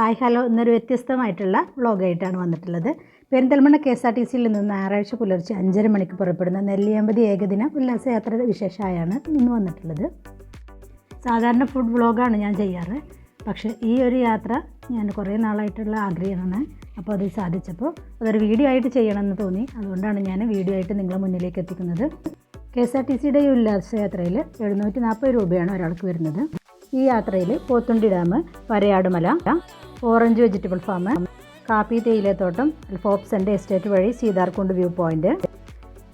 Hi hello എന്നൊരു വ്യത്യസ്തമായിട്ടുള്ള വ്ളോഗായിട്ടാണ് വന്നിട്ടുള്ളത്. Perinthalmanna K S R T സിയിൽ നിന്ന് ഞായറാഴ്ച പുലർച്ചെ അഞ്ചര മണിക്ക് പുറപ്പെടുന്ന നെല്ലിയാമ്പതി ഏകദിന ഉല്ലാസയാത്ര വിശേഷമായാണ് ഇന്ന് വന്നിട്ടുള്ളത്. സാധാരണ ഫുഡ് വ്ളോഗാണ് ഞാൻ ചെയ്യാറ്. പക്ഷേ ഈ ഒരു യാത്ര ഞാൻ കുറേ നാളായിട്ടുള്ള ആഗ്രഹമാണ്. അപ്പോൾ അത് സാധിച്ചപ്പോൾ അതൊരു വീഡിയോ ആയിട്ട് ചെയ്യണമെന്ന് തോന്നി. അതുകൊണ്ടാണ് ഞാൻ വീഡിയോ ആയിട്ട് നിങ്ങളെ മുന്നിലേക്ക് എത്തിക്കുന്നത്. കെ എസ് ആർ ടി സിയുടെ ഈ ഉല്ലാസയാത്രയിൽ എഴുന്നൂറ്റി നാൽപ്പത് രൂപയാണ് ഒരാൾക്ക് വരുന്നത്. ഈ യാത്രയിൽ Pothundi dam Varayadumala orange vegetable farm കാപ്പി തേയിലത്തോട്ടം അൽഫോപ്സന്റെ എസ്റ്റേറ്റ് വഴി Seetharkund view point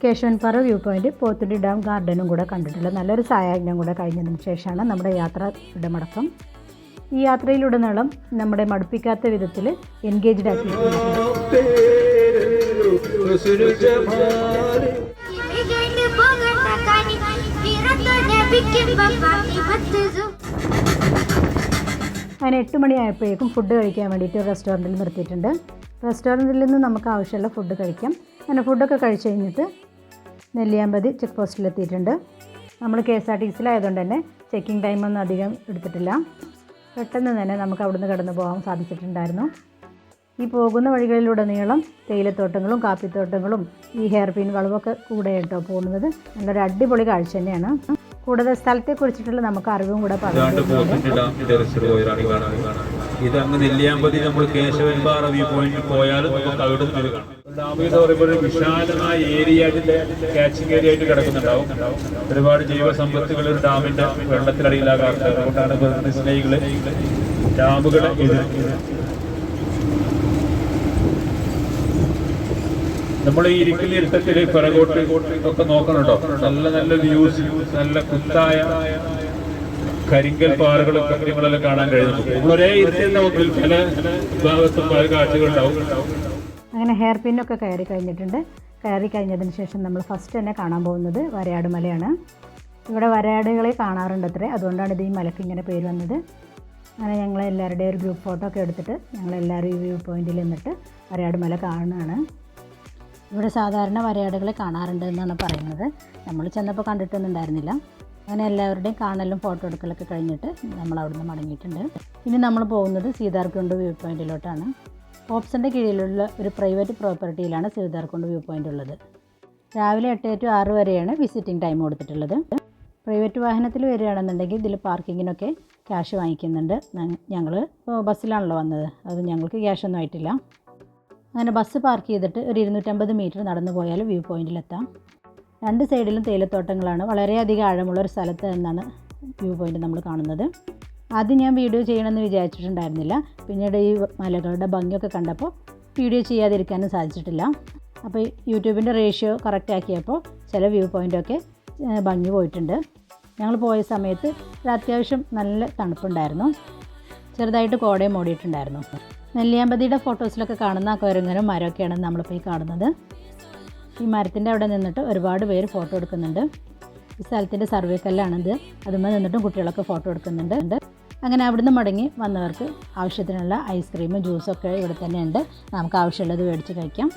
Keshavanpara view point Pothundi dam ഗാർഡനും കൂടെ കണ്ടിട്ടുള്ള നല്ലൊരു സായാഹ്നം കൂടെ കഴിഞ്ഞതിന് ശേഷമാണ് നമ്മുടെ യാത്രയുടെ മടക്കം ഈ യാത്രയിലുടനീളം നമ്മുടെ മടുപ്പിക്കാത്ത വിധത്തിൽ എൻഗേജ്ഡ് ആക്കി Imigay അങ്ങനെ എട്ട് മണിയായപ്പോഴേക്കും ഫുഡ് കഴിക്കാൻ വേണ്ടിയിട്ട് റെസ്റ്റോറന്റിൽ നിർത്തിയിട്ടുണ്ട്. റെസ്റ്റോറന്റിൽ നിന്ന് നമുക്ക് ആവശ്യമുള്ള ഫുഡ് കഴിക്കാം. അങ്ങനെ ഫുഡൊക്കെ കഴിച്ച് കഴിഞ്ഞിട്ട് നെല്ലിയാമ്പതി ചെക്ക് പോസ്റ്റിലെത്തിയിട്ടുണ്ട് നമ്മൾ കെ എസ് ആർ ടി സിയിലായതുകൊണ്ട് തന്നെ ചെക്കിംഗ് ടൈമൊന്നും അധികം എടുത്തിട്ടില്ല. പെട്ടെന്ന് തന്നെ നമുക്ക് അവിടുന്ന് കടന്നു പോകാൻ സാധിച്ചിട്ടുണ്ടായിരുന്നു. ഈ പോകുന്ന വഴികളിലൂടെ നീളം തേയിലത്തോട്ടങ്ങളും കാപ്പിത്തോട്ടങ്ങളും ഈ ഹെയർ പിൻ വളവൊക്കെ കൂടെ കേട്ടോ പോകുന്നത്. നല്ലൊരു അടിപൊളി കാഴ്ച തന്നെയാണ്. കൂടുതൽ സ്ഥലത്തെക്കുറിച്ചിട്ടുള്ള നമുക്ക് അറിവും കൂടെ ഇത് അങ്ങ് നെല്ലിയാമ്പതി നമ്മൾ വ്യൂ പോയാലും നമുക്ക് അവിടെ നിന്ന് കാണാം. ഡാം എന്ന് പറയുമ്പോൾ ഒരു വിശാലമായ ഏരിയ അതിന്റെ കാച്ചിങ് ഏരിയ ആയിട്ട് കിടക്കുന്നുണ്ടാവും. ഒരുപാട് ജൈവസമ്പത്തുകൾ ഒരു ഡാമിന്റെ വെള്ളത്തിലടിയിലാകാറുണ്ട് അതുകൊണ്ടാണ് സ്നേഹികൾ ഡാമുകളെ എതിർക്കുന്നത് നമ്മൾ ഈ ഇരിക്കുന്ന ഇരുത്തത്തിൽ പിറകോട്ട് ഒക്കെ നോക്കണുണ്ടോ? നല്ല നല്ല വ്യൂസ് നല്ല കുത്തായ കരിങ്കൽ പാറകളും കാര്യങ്ങളെല്ലാം കാണാൻ കഴിയുന്നു ഒരേ ഇരുത്തിൽ നമുക്ക് പല ഭാഗത്തും പല കാഴ്ചകളുണ്ടാവും അങ്ങനെ ഹെയർ പിന്നൊക്കെ കയറി കഴിഞ്ഞിട്ടുണ്ട്. കയറി കഴിഞ്ഞതിന് ശേഷം നമ്മൾ ഫസ്റ്റ് തന്നെ കാണാൻ പോകുന്നത് വരയാട് മലയാണ്. ഇവിടെ വരയാടുകളെ കാണാറുണ്ട് അത്രേ. അതുകൊണ്ടാണ് ഇത് ഈ മലയ്ക്ക് ഇങ്ങനെ പേര് വന്നത്. അങ്ങനെ ഞങ്ങൾ എല്ലാവരുടെയും ഒരു ഗ്രൂപ്പ് ഫോട്ടോ ഒക്കെ എടുത്തിട്ട് ഞങ്ങളെല്ലാവരും ഈ വ്യൂ പോയിന്റിൽ നിന്നിട്ട് വരയാട് മല കാണുകയാണ്. ഇവിടെ സാധാരണ വരയാടുകളെ കാണാറുണ്ട് എന്നാണ് പറയുന്നത്. നമ്മൾ ചെന്നപ്പോൾ കണ്ടിട്ടൊന്നും ഉണ്ടായിരുന്നില്ല. അങ്ങനെ എല്ലാവരുടെയും കാണലും ഫോട്ടോ എടുക്കലൊക്കെ കഴിഞ്ഞിട്ട് നമ്മൾ അവിടുന്ന് മടങ്ങിയിട്ടുണ്ട്. ഇനി നമ്മൾ പോകുന്നത് സീതാർകുണ്ട് വ്യൂ പോയിന്റിലോട്ടാണ് ഓപ്സിന്റെ കീഴിലുള്ള ഒരു പ്രൈവറ്റ് പ്രോപ്പർട്ടിയിലാണ് സീതാർകുണ്ട് വ്യൂ പോയിന്റ് ഉള്ളത്. രാവിലെ എട്ട് ടു ആറ് വരെയാണ് വിസിറ്റിംഗ് ടൈം കൊടുത്തിട്ടുള്ളത്. പ്രൈവറ്റ് വാഹനത്തിൽ വരികയാണെന്നുണ്ടെങ്കിൽ ഇതിൽ പാർക്കിങ്ങിനൊക്കെ ക്യാഷ് വാങ്ങിക്കുന്നുണ്ട്. ഞങ്ങൾ ബസ്സിലാണല്ലോ വന്നത്. അത് ഞങ്ങൾക്ക് ക്യാഷൊന്നും ആയിട്ടില്ല. അങ്ങനെ ബസ് പാർക്ക് ചെയ്തിട്ട് ഒരു ഇരുന്നൂറ്റമ്പത് മീറ്റർ നടന്നു പോയാൽ വ്യൂ പോയിന്റിലെത്താം രണ്ട് സൈഡിലും തേയിലത്തോട്ടങ്ങളാണ്. വളരെയധികം ആഴമുള്ള ഒരു സ്ഥലത്ത് നിന്നാണ് വ്യൂ പോയിന്റ് നമ്മൾ കാണുന്നത്. ആദ്യം ഞാൻ വീഡിയോ ചെയ്യണമെന്ന് വിചാരിച്ചിട്ടുണ്ടായിരുന്നില്ല. പിന്നീട് ഈ മലകളുടെ ഭംഗിയൊക്കെ കണ്ടപ്പോൾ വീഡിയോ ചെയ്യാതിരിക്കാനും സാധിച്ചിട്ടില്ല. അപ്പോൾ യൂട്യൂബിന്റെ റേഷ്യോ കറക്റ്റ് ആക്കിയപ്പോൾ ചില വ്യൂ പോയിന്റൊക്കെ ഭംഗി പോയിട്ടുണ്ട്. ഞങ്ങൾ പോയ സമയത്ത് അത്യാവശ്യം നല്ല തണുപ്പുണ്ടായിരുന്നു. ചെറുതായിട്ട് കോടയും മൂടിയിട്ടുണ്ടായിരുന്നു. നെല്ലിയാമ്പതിയുടെ ഫോട്ടോസിലൊക്കെ കാണുന്ന ആ കുരങ്ങനും മരമൊക്കെയാണ് നമ്മളിപ്പോൾ ഈ കാണുന്നത്. ഈ മരത്തിന്റെ അവിടെ നിന്നിട്ട് ഒരുപാട് പേര് ഫോട്ടോ എടുക്കുന്നുണ്ട്. ഈ സ്ഥലത്തിന്റെ സർവേ കല്ലാണിത്. അതുമ്പോൾ നിന്നിട്ടും കുട്ടികളൊക്കെ ഫോട്ടോ എടുക്കുന്നുണ്ട്. അങ്ങനെ അവിടുന്ന് മടങ്ങി വന്നവർക്ക് ആവശ്യത്തിനുള്ള ഐസ്ക്രീമും ജ്യൂസും ഒക്കെ ഇവിടെ തന്നെ ഉണ്ട് നമുക്ക് ആവശ്യമുള്ളത് മേടിച്ച് കഴിക്കാം.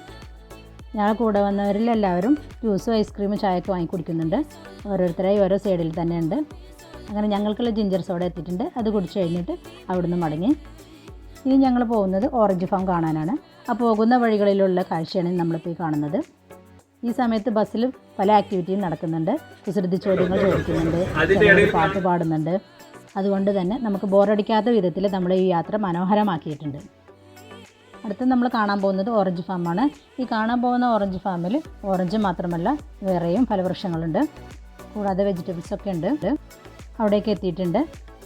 ഞങ്ങളെ കൂടെ വന്നവരിൽ എല്ലാവരും ജ്യൂസും ഐസ്ക്രീമും ചായയൊക്കെ വാങ്ങി കുടിക്കുന്നുണ്ട്. ഓരോരുത്തരായി ഓരോ സൈഡിൽ തന്നെ ഉണ്ട് അങ്ങനെ ഞങ്ങൾക്കുള്ള ജിഞ്ചർ സോഡ എത്തിയിട്ടുണ്ട്. അത് കുടിച്ച് കഴിഞ്ഞിട്ട് അവിടുന്ന് മടങ്ങി ഇനി ഞങ്ങൾ പോകുന്നത് ഓറഞ്ച് ഫാം കാണാനാണ്. ആ പോകുന്ന വഴികളിലുള്ള കാഴ്ചയാണ് നമ്മളിപ്പോൾ ഈ കാണുന്നത്. ഈ സമയത്ത് ബസ്സിൽ പല ആക്ടിവിറ്റിയും നടക്കുന്നുണ്ട്. കുസൃതി ചോദ്യങ്ങൾ ചോദിക്കുന്നുണ്ട്. പാട്ട് പാടുന്നുണ്ട്. അതുകൊണ്ട് തന്നെ നമുക്ക് ബോറടിക്കാത്ത വിധത്തിൽ നമ്മൾ ഈ യാത്ര മനോഹരമാക്കിയിട്ടുണ്ട്. അടുത്ത് നമ്മൾ കാണാൻ പോകുന്നത് ഓറഞ്ച് ഫാമാണ് ഈ കാണാൻ പോകുന്ന ഓറഞ്ച് ഫാമിൽ ഓറഞ്ച് മാത്രമല്ല വേറെയും ഫലവൃക്ഷങ്ങളുണ്ട് കൂടാതെ വെജിറ്റബിൾസ് ഒക്കെ ഉണ്ട്. അവിടേക്ക് എത്തിയിട്ടുണ്ട്.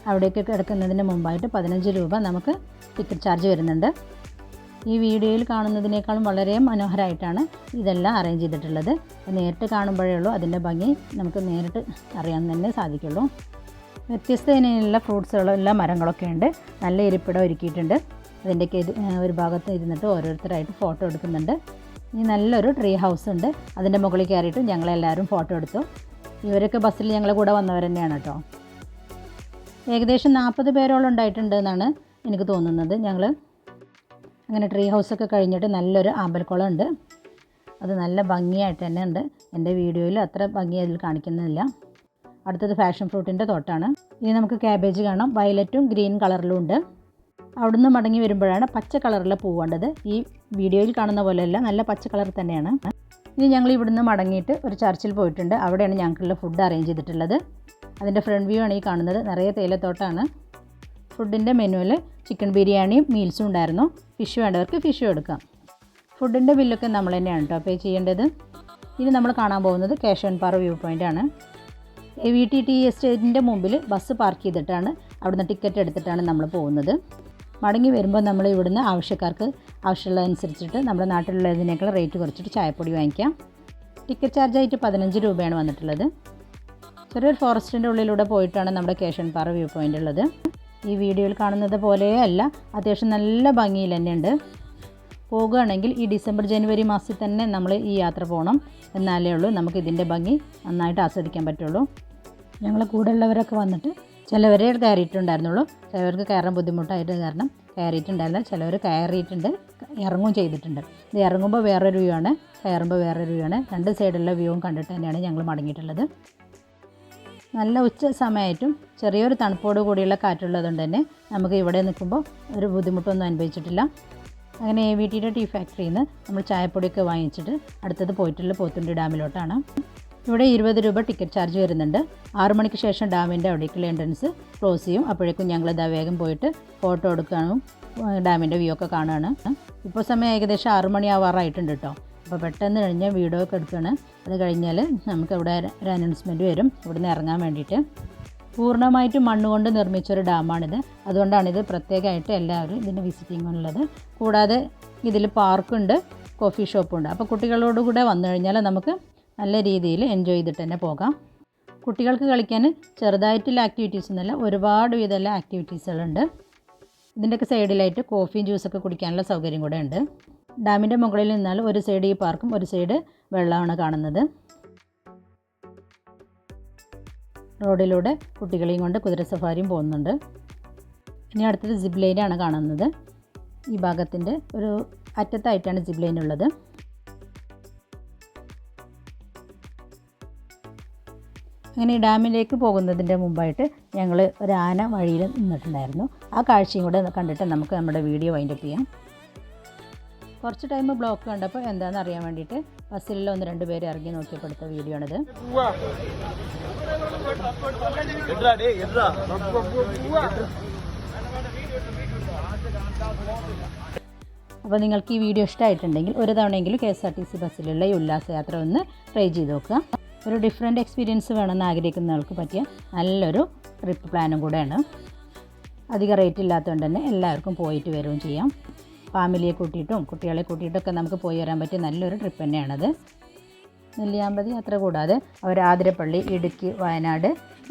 അവിടേക്ക് കിടക്കുന്നതിന് മുമ്പായിട്ട് പതിനഞ്ച് രൂപ നമുക്ക് ടിക്കറ്റ് ചാർജ് വരുന്നുണ്ട്. ഈ വീഡിയോയിൽ കാണുന്നതിനേക്കാളും വളരെ മനോഹരമായിട്ടാണ് ഇതെല്ലാം അറേഞ്ച് ചെയ്തിട്ടുള്ളത്. നേരിട്ട് കാണുമ്പോഴേ ഉള്ളൂ അതിന്റെ ഭംഗി നമുക്ക് നേരിട്ട് അറിയാൻ തന്നെ സാധിക്കുള്ളൂ. വ്യത്യസ്ത ഇനങ്ങളിലുള്ള ഫ്രൂട്ട്സുകളും എല്ലാ മരങ്ങളൊക്കെ ഉണ്ട്. നല്ല ഇരിപ്പിടം ഒരുക്കിയിട്ടുണ്ട്. അതിന്റെയൊക്കെ ഒരു ഭാഗത്ത് ഇരുന്നിട്ട് ഓരോരുത്തരായിട്ട് ഫോട്ടോ എടുക്കുന്നുണ്ട്. ഇനി നല്ലൊരു ട്രീ ഹൗസ് ഉണ്ട്. അതിന്റെ മുകളിൽ കയറിയിട്ട് ഞങ്ങളെല്ലാവരും ഫോട്ടോ എടുത്തു. ഇവരൊക്കെ ബസ്സിൽ ഞങ്ങളെ കൂടെ വന്നവർ തന്നെയാണ് കേട്ടോ. ഏകദേശം നാൽപ്പത് പേരോളം ഉണ്ടായിട്ടുണ്ട് എന്നാണ് എനിക്ക് തോന്നുന്നത്. ഞങ്ങൾ അങ്ങനെ ട്രീ ഹൗസൊക്കെ കഴിഞ്ഞിട്ട് നല്ലൊരു ആമ്പൽക്കുളം ഉണ്ട് അത് നല്ല ഭംഗിയായിട്ട് തന്നെ ഉണ്ട്. എന്റെ വീഡിയോയിൽ അത്ര ഭംഗി അതിൽ കാണിക്കുന്നില്ല അടുത്തത് ഫാഷൻ ഫ്രൂട്ടിന്റെ തോട്ടാണ്. ഇനി നമുക്ക് ക്യാബേജ് കാണാം. വയലറ്റും ഗ്രീൻ കളറിലും ഉണ്ട്. അവിടുന്ന് മടങ്ങി വരുമ്പോഴാണ് പച്ച കളറിലെ പൂ കണ്ടത്. ഈ വീഡിയോയിൽ കാണുന്ന പോലെയല്ല നല്ല പച്ച കളർ തന്നെയാണ്. ഇനി ഞങ്ങൾ ഇവിടുന്ന് മടങ്ങിയിട്ട് ഒരു ചർച്ചിൽ പോയിട്ടുണ്ട്. അവിടെയാണ് ഞങ്ങൾക്കുള്ള ഫുഡ് അറേഞ്ച് ചെയ്തിട്ടുള്ളത്. അതിന്റെ ഫ്രണ്ട് വ്യൂ ആണ് ഈ കാണുന്നത്. നിറയെ തേയിലത്തോട്ടാണ്. ഫുഡിന്റെ മെനുവിൽ ചിക്കൻ ബിരിയാണിയും മീൽസും ഉണ്ടായിരുന്നു. ഫിഷ് വേണ്ടവർക്ക് ഫിഷ് എടുക്കാം ഫുഡിന്റെ ബില്ലൊക്കെ നമ്മൾ തന്നെയാണ് കേട്ടോ പേ ചെയ്യേണ്ടത്. ഇനി നമ്മൾ കാണാൻ പോകുന്നത് കേശവൻപാറ വ്യൂ പോയിന്റ് ആണ്. എ വി ടി ടി എസ്റ്റേറ്റിന്റെ മുമ്പിൽ ബസ് പാർക്ക് ചെയ്തിട്ടാണ് അവിടുന്ന് ടിക്കറ്റ് എടുത്തിട്ടാണ് നമ്മൾ പോകുന്നത്. മടങ്ങി വരുമ്പോൾ നമ്മൾ ഇവിടുന്ന് ആവശ്യക്കാർക്ക് ആവശ്യമുള്ളതനുസരിച്ചിട്ട് നമ്മുടെ നാട്ടിലുള്ളതിനേക്കാൾ റേറ്റ് കുറച്ചിട്ട് ചായപ്പൊടി വാങ്ങിക്കാം. ടിക്കറ്റ് ചാർജായിട്ട് പതിനഞ്ച് രൂപയാണ് വന്നിട്ടുള്ളത്. ചെറിയൊരു ഫോറസ്റ്റിന്റെ ഉള്ളിലൂടെ പോയിട്ടാണ് നമ്മുടെ കേശൻപാറ വ്യൂ പോയിന്റ് ഉള്ളത്. ഈ വീഡിയോയിൽ കാണുന്നത് പോലെയല്ല അത്യാവശ്യം നല്ല ഭംഗിയിൽ തന്നെയുണ്ട് പോകുകയാണെങ്കിൽ ഈ ഡിസംബർ ജനുവരി മാസത്തിൽ തന്നെ നമ്മൾ ഈ യാത്ര പോകണം എന്നാലേ ഉള്ളൂ നമുക്ക് ഇതിന്റെ ഭംഗി നന്നായിട്ട് ആസ്വദിക്കാൻ പറ്റുള്ളൂ. ഞങ്ങളെ കൂടെയുള്ളവരൊക്കെ വന്നിട്ട് ചിലവരെ കയറിയിട്ടുണ്ടായിരുന്നുള്ളൂ. ചിലവർക്ക് കയറാൻ ബുദ്ധിമുട്ടായിട്ട് കാരണം കയറിയിട്ടുണ്ടായിരുന്നു ചിലവർ കയറിയിട്ടുണ്ട് ഇറങ്ങും ചെയ്തിട്ടുണ്ട്. ഇത് ഇറങ്ങുമ്പോൾ വേറൊരു വ്യൂ ആണ് കയറുമ്പോൾ വേറൊരു വ്യൂ ആണ്. രണ്ട് സൈഡിലുള്ള വ്യൂവും കണ്ടിട്ട് തന്നെയാണ് ഞങ്ങൾ മടങ്ങിയിട്ടുള്ളത്. നല്ല ഉച്ച സമയമായിട്ടും ചെറിയൊരു തണുപ്പോട് കൂടിയുള്ള കാറ്റുള്ളതുകൊണ്ട് തന്നെ നമുക്ക് ഇവിടെ നിൽക്കുമ്പോൾ ഒരു ബുദ്ധിമുട്ടൊന്നും അനുഭവിച്ചിട്ടില്ല. അങ്ങനെ എ വി ടിയുടെ ടീ ഫാക്ടറിയിൽ നിന്ന് നമ്മൾ ചായപ്പൊടിയൊക്കെ വാങ്ങിച്ചിട്ട് അടുത്തത് പോയിട്ടുള്ള പോത്തുണ്ടി ഡാമിലോട്ടാണ്. ഇവിടെ ഇരുപത് രൂപ ടിക്കറ്റ് ചാർജ് വരുന്നുണ്ട്. ആറു മണിക്ക് ശേഷം ഡാമിന്റെ അവിടേക്കുള്ള എൻട്രൻസ് ക്ലോസ് ചെയ്യും. അപ്പോഴേക്കും ഞങ്ങൾ ഇതാ വേഗം പോയിട്ട് ഫോട്ടോ എടുക്കാനും ഡാമിന്റെ വ്യൂ ഒക്കെ കാണുകയാണ്. ഇപ്പോൾ സമയം ഏകദേശം ആറു മണി ആവാറായിട്ടുണ്ട് കേട്ടോ അപ്പോൾ പെട്ടെന്ന് കഴിഞ്ഞാൽ വീഡിയോ ഒക്കെ എടുക്കുകയാണ് അത് കഴിഞ്ഞാൽ നമുക്ക് ഇവിടെ ഒരു അനൗൺസ്മെന്റ് വരും. ഇവിടുന്ന് ഇറങ്ങാൻ വേണ്ടിയിട്ട്. പൂർണമായിട്ടും മണ്ണുകൊണ്ട് നിർമ്മിച്ചൊരു ഡാമാണിത് അതുകൊണ്ടാണിത് പ്രത്യേകമായിട്ട് എല്ലാവരും ഇതിന് വിസിറ്റിംഗ് ഉള്ളത്. കൂടാതെ ഇതിൽ പാർക്കുണ്ട് കോഫി ഷോപ്പുണ്ട് അപ്പോൾ കുട്ടികളോടുകൂടെ വന്നു കഴിഞ്ഞാൽ നമുക്ക് നല്ല രീതിയിൽ എൻജോയ് ചെയ്തിട്ട് തന്നെ പോകാം. കുട്ടികൾക്ക് കളിക്കാൻ ചെറുതായിട്ടുള്ള ആക്ടിവിറ്റീസ് എന്നല്ല ഒരുപാട് വിധമുള്ള ആക്ടിവിറ്റീസുകളുണ്ട് ഇതിന്റെയൊക്കെ സൈഡിലായിട്ട് കോഫിയും ജ്യൂസൊക്കെ കുടിക്കാനുള്ള സൗകര്യം കൂടെ ഉണ്ട്. ഡാമിന്റെ മുകളിൽ നിന്നാൽ ഒരു സൈഡ് ഈ പാർക്കും ഒരു സൈഡ് വെള്ളമാണ് കാണുന്നത്. റോഡിലൂടെ കുട്ടികളെയും കൊണ്ട് കുതിര സഫാരിയും പോകുന്നുണ്ട്. ഇനി അടുത്തത് സിബ് ലൈനാണ് കാണുന്നത്. ഈ ഭാഗത്തിന്റെ ഒരു അറ്റത്തായിട്ടാണ് സിബ് ലൈൻ ഉള്ളത്. അങ്ങനെ ഡാമിലേക്ക് പോകുന്നതിന്റെ മുമ്പായിട്ട് ഞങ്ങൾ ഒരു ആന വഴിയിൽ നിന്നിട്ടുണ്ടായിരുന്നു. ആ കാഴ്ചയും കൂടെ കണ്ടിട്ട് നമുക്ക് നമ്മുടെ വീഡിയോ വൈൻഡപ്പ് ചെയ്യാം. കുറച്ച് ടൈം ബ്ലോക്ക് കണ്ടപ്പോൾ എന്താണെന്ന് അറിയാൻ വേണ്ടിയിട്ട് ബസ്സിലുള്ള ഒന്ന് രണ്ട് പേര് ഇറങ്ങി നോക്കിയപ്പോൾ എടുത്ത വീഡിയോ ആണിത്. അപ്പോൾ നിങ്ങൾക്ക് ഈ വീഡിയോ ഇഷ്ടമായിട്ടുണ്ടെങ്കിൽ ഒരു തവണയെങ്കിലും K S R T C ബസ്സിലുള്ള ഈ ഉല്ലാസയാത്ര ഒന്ന് ട്രൈ ചെയ്ത് നോക്കുക. ഒരു ഡിഫറെന്റ് എക്സ്പീരിയൻസ് വേണമെന്ന് ആഗ്രഹിക്കുന്നവർക്ക് പറ്റിയ നല്ലൊരു ട്രിപ്പ് പ്ലാനും കൂടെയാണ്. അധികം റേറ്റ് ഇല്ലാത്തതുകൊണ്ട് തന്നെ എല്ലാവർക്കും പോയിട്ട് വരികയും ചെയ്യാം. ഫാമിലിയെ കൂട്ടിയിട്ടും കുട്ടികളെ കൂട്ടിയിട്ടൊക്കെ നമുക്ക് പോയി വരാൻ പറ്റിയ നല്ലൊരു ട്രിപ്പ് തന്നെയാണത്. നെല്ലിയാമ്പതി അത്ര കൂടാതെ അവർ ആതിരപ്പള്ളി ഇടുക്കി വയനാട്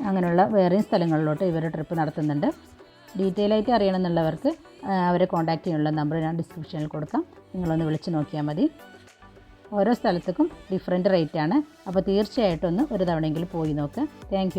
അങ്ങനെയുള്ള വേറെയും സ്ഥലങ്ങളിലോട്ട് ഇവർ ട്രിപ്പ് നടത്തുന്നുണ്ട്. ഡീറ്റെയിൽ ആയിട്ട് അറിയണമെന്നുള്ളവർക്ക് അവരെ കോൺടാക്റ്റ് ചെയ്യാനുള്ള നമ്പർ ഞാൻ ഡിസ്ക്രിപ്ഷനിൽ കൊടുക്കാം. നിങ്ങളൊന്ന് വിളിച്ച് നോക്കിയാൽ മതി. ഓരോ സ്ഥലത്തേക്കും ഡിഫറെന്റ് റേറ്റ് ആണ്. അപ്പോൾ തീർച്ചയായിട്ടും ഒന്ന് ഒരു തവണയെങ്കിലും പോയി നോക്ക്. താങ്ക്